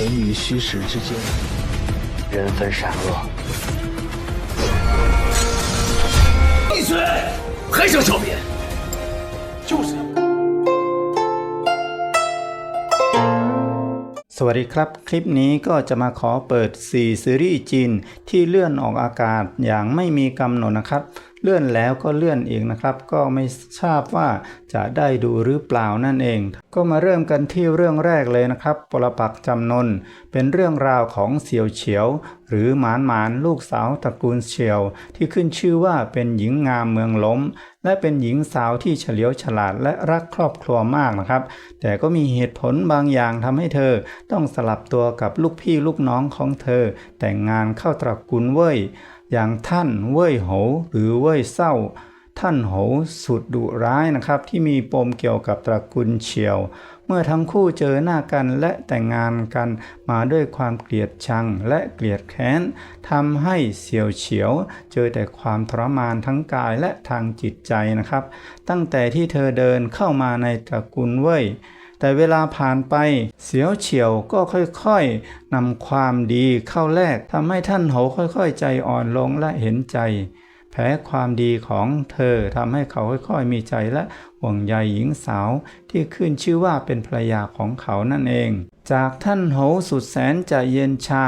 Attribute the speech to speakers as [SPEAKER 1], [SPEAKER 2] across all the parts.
[SPEAKER 1] 存于虚实之间，人分善恶。
[SPEAKER 2] 闭嘴！还想狡辩？
[SPEAKER 1] 就是。
[SPEAKER 3] สวัสดีครับ คลิปนี้ก็จะมาขอเปิด 4 ซีรีส์จีนที่เลื่อนออกอากาศอย่างไม่มีกำหนดนะครับ เลื่อนแล้วก็เลื่อนอีกนะครับ ก็ไม่ทราบว่าจะได้ดูหรือเปล่านั่นเอง ก็มาเริ่มกันที่เรื่องแรกเลยนะครับปรปักจำนน เป็นเรื่องราวของเสี่ยวเฉียว หรือหมานหมานลูกสาวตระกูลเฉียว ที่ขึ้นชื่อว่าเป็นหญิงงามเมืองล้ม และเป็นหญิงสาวที่เฉลียวฉลาดและรักครอบครัวมากนะครับ แต่ก็มีเหตุผลบางอย่างทำให้เธอ ต้องสลับตัวกับลูกพี่ลูกน้องของเธอ แต่งงานเข้าตระกูลเว่ย อย่างท่านเว่ยโหหรือเว่ยเศร้า ท่านโหสุดดุร้ายนะครับ ที่มีปมเกี่ยวกับตระกูลเฉียว เมื่อทั้งคู่เจอหน้ากันและแต่งงานกันมาด้วยความเกลียดชังและเกลียดแค้นทำให้เสี่ยวเฉียว เจอแต่ความทรมานทั้งกายและทางจิตใจนะครับ ตั้งแต่ที่เธอเดินเข้ามาในตระกูลเว่ย แต่เวลาผ่านไป เสียวเฉียวก็ค่อยๆนำความดีเข้าแลกทำให้ท่านโหค่อยๆ ใจอ่อนลงและเห็นใจ แพ้ความดีของเธอทำให้เขาค่อยๆมีใจและห่วงใยหญิงสาวที่ขึ้นชื่อว่าเป็นภรรยาของเขานั่นเองจากท่านโหสุดแสนจะเย็นชา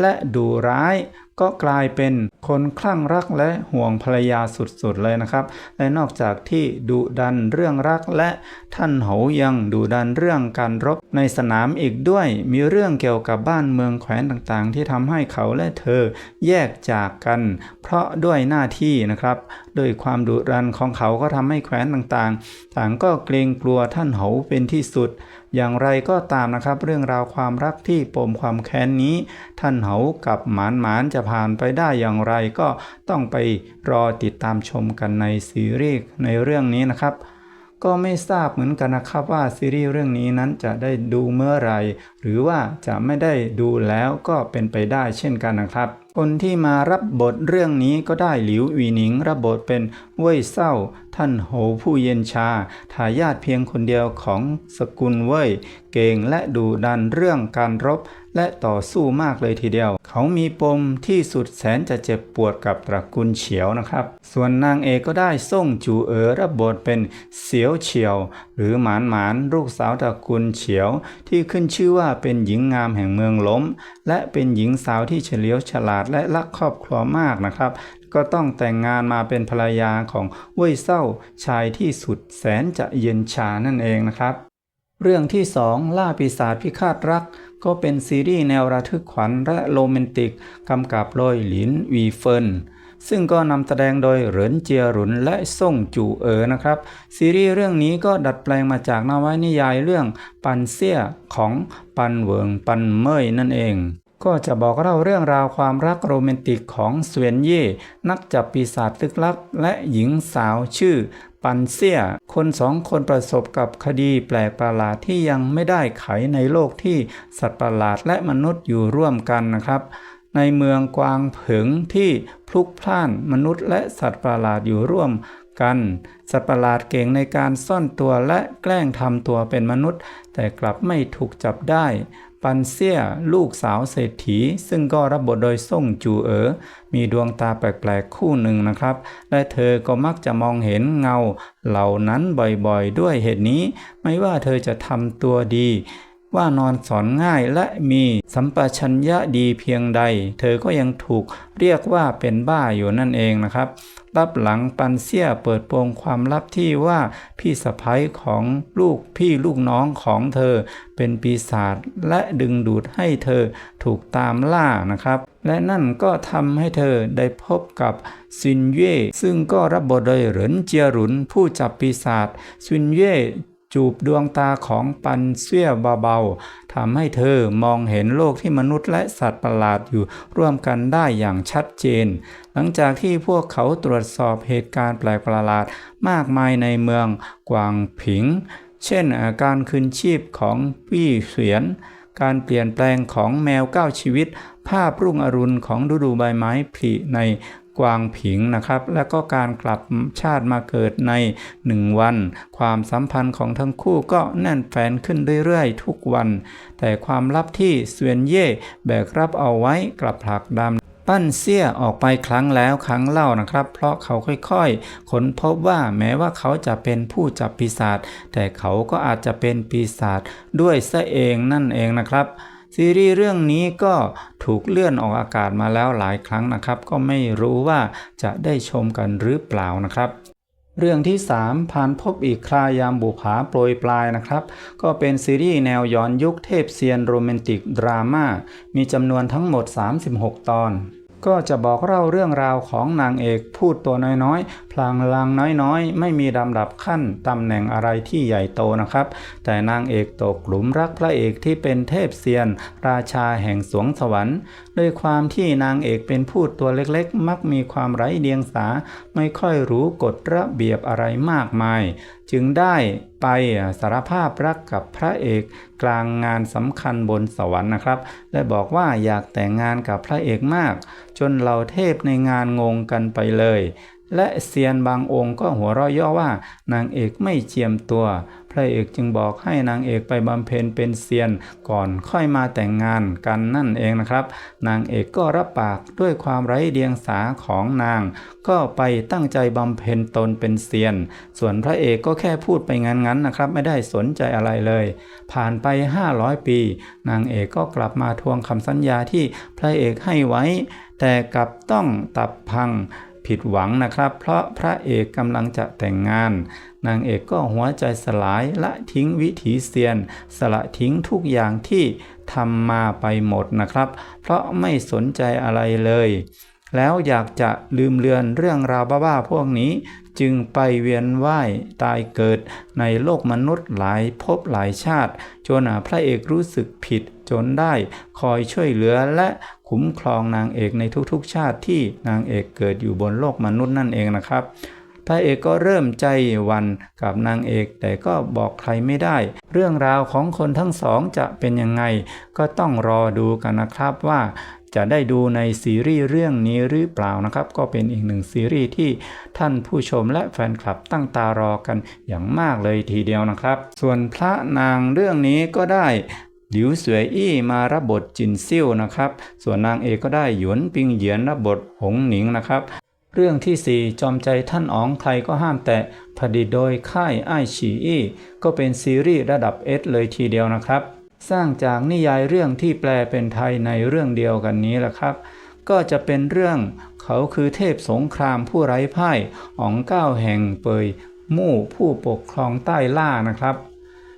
[SPEAKER 3] และดุร้าย ก็กลายเป็นคนคลั่งรักและห่วงภรรยาสุดๆเลยนะครับ และนอกจากที่ดุดันเรื่องรักและท่านโหยังดุดันเรื่องการรบในสนามอีกด้วย มีเรื่องเกี่ยวกับบ้านเมืองแขวนต่างๆ ที่ทำให้เขาและเธอแยกจากกัน เพราะด้วยหน้าที่นะครับด้วยความดุดันของเขาก็ทำให้แขวนต่างๆ ต่างก็เกรงกลัวท่านโหเป็นที่สุด อย่างไรก็ตามนะครับ เรื่องราวความรักที่ปมความแค้นนี้ ท่านเหากับหมานหมานจะผ่านไปได้อย่างไรก็ต้องไปรอติดตามชมกันในซีรีส์ในเรื่องนี้นะครับก็ไม่ทราบเหมือนกันนะครับว่าซีรีส์เรื่องนี้นั้นจะได้ดูเมื่อไรหรือว่าจะไม่ได้ดูแล้วก็เป็นไปได้เช่นกันนะครับ คนที่มารับบทเรื่องนี้ก็ได้หลิวอีหนิงรับบทเป็นเว่ยเศร้า ท่านโหผู้เย็นชาทายาทเพียงคนเดียวของสกุลเว่ยเก่งและดูดันเรื่องการรบ และต่อสู้มากเลยทีเดียว เขามีปมที่สุดแสนจะเจ็บปวดกับตระกูลเฉียวนะครับ ส่วนนางเอกก็ได้ส่งจูเอ๋อรับบทเป็นเสียวเฉียว หรือหมานหมานลูกสาวตระกูลเฉียว ที่ขึ้นชื่อว่าเป็นหญิงงามแห่งเมืองล้ม และเป็นหญิงสาวที่เฉลียวฉลาดและรักครอบครัวมากนะครับก็ต้องแต่งงานมาเป็นภรรยาของเว่ยเศร้าชายที่สุดแสนจะเย็นชานั่นเองนะครับ เรื่องที่2ล่าปีศาจพิฆาตรัก ก็เป็นซีรีส์แนวระทึกขวัญและโรแมนติกกำกับโดยหลินวีเฟินซึ่งก็นำแสดงโดยเหรินเจียหรุนและซ่งจูเอ๋อนะครับ ซีรีส์เรื่องนี้ก็ดัดแปลงมาจากนวนิยายเรื่องปันเซี่ยของปันเวิงปันเมยนั่นเอง ก็จะบอกเล่าเรื่องราวความรักโรแมนติกของเสวียนเย่นักจับปีศาจลึกลับและหญิงสาวชื่อปันเซีย คนสองคนประสบกับคดีแปลกประหลาดที่ยังไม่ได้ไขในโลกที่สัตว์ประหลาดและมนุษย์อยู่ร่วมกันนะครับ ในเมืองกวางผิงที่พลุกพล่านมนุษย์และสัตว์ประหลาดอยู่ร่วมกัน สัตว์ประหลาดเก่งในการซ่อนตัวและแกล้งทำตัวเป็นมนุษย์ แต่กลับไม่ถูกจับได้ ปันเซียลูกสาวเศรษฐี ซึ่งก็รับบทโดยส่งจูเอ๋อมีดวงตาแปลกๆคู่หนึ่งนะครับ และเธอก็มักจะมองเห็นเงา เหล่านั้นบ่อยๆ ด้วยเหตุนี้ ไม่ว่าเธอจะทำตัวดี ว่านอนสอนง่ายและมีสัมปชัญญะดีเพียงใด เธอก็ยังถูกเรียกว่าเป็นบ้าอยู่นั่นเองนะครับรับหลังปันเซียเปิดโปงความลับที่ว่าพี่สะพ้ยของลูกพี่ลูกน้องของเธอ เป็นปีศาจและดึงดูดให้เธอถูกตามล่านะครับ และนั่นก็ทำให้เธอได้พบกับซินเย่ซึ่งก็รับบทโดยเหรินเจียหรุนผู้จับปีศาจซินเย่ จูบดวงตาของปันเซี่ยเบาๆทำให้เธอมองเห็นโลกที่มนุษย์และสัตว์ประหลาดอยู่ร่วมกันได้อย่างชัดเจน หลังจากที่พวกเขาตรวจสอบเหตุการณ์แปลกประหลาดมากมายในเมืองกวางผิง เช่นอาการคืนชีพของปี่เสียน การเปลี่ยนแปลงของแมวเก้าชีวิต ภาพรุ่งอรุณของฤดูใบไม้ผลิในกวางผิงนะครับ และก็การกลับชาติมาเกิดในหนึ่งวัน ความสัมพันธ์ของทั้งคู่ก็แน่นแฟนขึ้นเรื่อยๆ ทุกวัน แต่ความลับที่เสวียนเย่แบกรับเอาไว้กลับผลักดันปั้นเสี้ยออกไปครั้งแล้วครั้งเล่านะครับ เพราะเขาค่อยๆค้นพบว่าแม้ว่าเขาจะเป็นผู้จับปีศาจแต่เขาก็อาจจะเป็นปีศาจด้วยซะเองนั่นเองนะครับ ซีรีส์เรื่องนี้ก็ถูกเลื่อนออกอากาศมาแล้วหลายครั้งนะครับ ก็ไม่รู้ว่าจะได้ชมกันหรือเปล่านะครับเรื่องที่ 3 ผ่านพบอีกครายามบุผาโปรยปลายนะครับ ก็เป็นซีรีส์แนวย้อนยุคเทพเซียนโรแมนติกดราม่ามีจำนวนทั้งหมด 36 ตอน ก็จะบอกเล่าเรื่องราวของนางเอกพูดตัวน้อยๆ พลางลางน้อยๆ ไม่มีลำดับขั้นตำแหน่งอะไรที่ใหญ่โตนะครับ แต่นางเอกตกหลุมรักพระเอกที่เป็นเทพเซียน ราชาแห่งสวงสวรรค์ด้วยความที่นางเอกเป็นพูดตัวเล็กๆ มักมีความไร้เดียงสา ไม่ค่อยรู้กฎระเบียบอะไรมากมายจึงได้ไปสารภาพรักกับพระเอกกลางงานสำคัญบนสวรรค์นะครับ และบอกว่าอยากแต่งงานกับพระเอกมาก จนเหล่าเทพในงานงงกันไปเลย และเซียนบางองค์ก็หัวเราะเย่อว่า นางเอกไม่เจียมตัว พระเอกจึงบอกให้นางเอกไปบำเพ็ญเป็นเซียน ก่อนค่อยมาแต่งงานกันนั่นเองนะครับ นางเอกก็รับปากด้วยความไร้เดียงสาของนาง ก็ไปตั้งใจบำเพ็ญตนเป็นเซียน ส่วนพระเอกก็แค่พูดไปงั้นๆนะครับ ไม่ได้สนใจอะไรเลย ผ่านไป 500 ปี นางเอกก็กลับมาทวงคำสัญญาที่พระเอกให้ไว้ แต่กลับต้องตับพัง ผิดหวังนะครับ เพราะพระเอกกำลังจะแต่งงาน นางเอกก็หัวใจสลายละทิ้งวิถีเซียน สละทิ้งทุกอย่างที่ทำมาไปหมดนะครับ เพราะไม่สนใจอะไรเลย แล้วอยากจะลืมเลือนเรื่องราวบ้าๆพวกนี้ จึงไปเวียนว่ายตายเกิดในโลกมนุษย์หลายภพหลายชาติ จนพระเอกรู้สึกผิด จนได้คอยช่วยเหลือและคุ้มครองนางเอกในทุกๆชาติที่นางเอกเกิดอยู่บนโลกมนุษย์นั่นเองนะครับพระเอกก็เริ่มใจหวันกับนางเอกแต่ก็บอกใครไม่ได้ เรื่องราวของคนทั้งสองจะเป็นยังไง ก็ต้องรอดูกันนะครับว่าจะได้ดูในซีรีส์เรื่องนี้หรือเปล่านะครับ ก็เป็นอีกหนึ่งซีรีส์ที่ท่านผู้ชมและแฟนคลับตั้งตารอกันอย่างมากเลยทีเดียวนะครับ ส่วนพระนางเรื่องนี้ก็ได้ หลิวสวยอี้มารับบทจินซิ่วนะครับ ส่วนนางเอกก็ได้หยวนปิงเหยียนรับบทหงหนิงนะครับ เรื่องที่ 4 จอมใจท่านอ๋องใครก็ห้ามแตะผลิตโดยค่ายไอฉีอี้ก็เป็นซีรีส์ระดับเอสเลยทีเดียวนะครับ สร้างจากนิยายเรื่องที่แปลเป็นไทยในเรื่องเดียวกันนี้แหละครับ ก็จะเป็นเรื่องเขาคือเทพสงครามผู้ไร้พ่ายอ๋องเก้าแห่งเปยมู่ผู้ปกครองใต้ล่านะครับ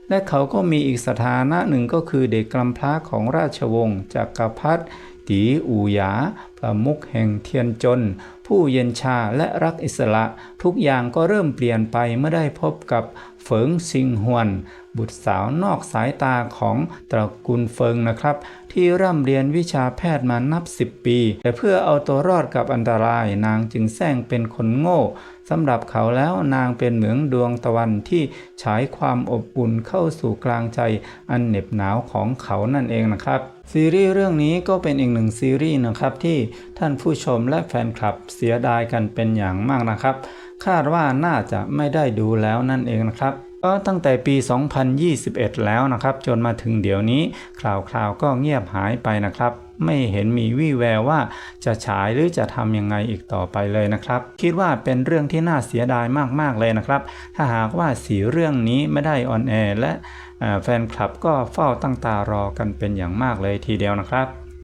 [SPEAKER 3] และเขาก็มีอีกสถานะหนึ่งก็คือเด็กกำพร้าของราชวงศ์จักรพรรดิตีอูหยาประมุขแห่งเทียนจน ผู้เย็นชาและรักอิสระ ทุกอย่างก็เริ่มเปลี่ยนไปเมื่อได้พบกับเฟิงซิงฮวน บุตรสาวนอกสายตาของตระกูลเฟิงนะครับ ที่ร่ำเรียนวิชาแพทย์มานับสิบปี แต่เพื่อเอาตัวรอดกับอันตรายนางจึงแซงเป็นคนโง่สำหรับเขาแล้วนางเป็นเหมือนดวงตะวันที่ฉายความอบอุ่นเข้าสู่กลางใจอันเหน็บหนาวของเขานั่นเองนะครับ ซีรีส์เรื่องนี้ก็เป็นอีกหนึ่งซีรีส์นะครับที่ท่านผู้ชมและแฟนคลับเสียดายกันเป็นอย่างมากนะครับ คาดว่าน่าจะไม่ได้ดูแล้วนั่นเองนะครับก็ตั้งแต่ปี 2021 แล้วนะครับ จนมาถึงเดี๋ยวนี้ข่าวๆก็เงียบหายไปนะครับ ไม่เห็นมีวี่แววว่าจะฉายหรือจะทำยังไงอีกต่อไปเลยนะครับ คิดว่าเป็นเรื่องที่น่าเสียดายมากๆเลยนะครับ ถ้าหากว่าสีเรื่องนี้ไม่ได้ออนแอร์และแฟนคลับก็เฝ้าตั้งตารอกันเป็นอย่างมากเลยทีเดียวนะครับ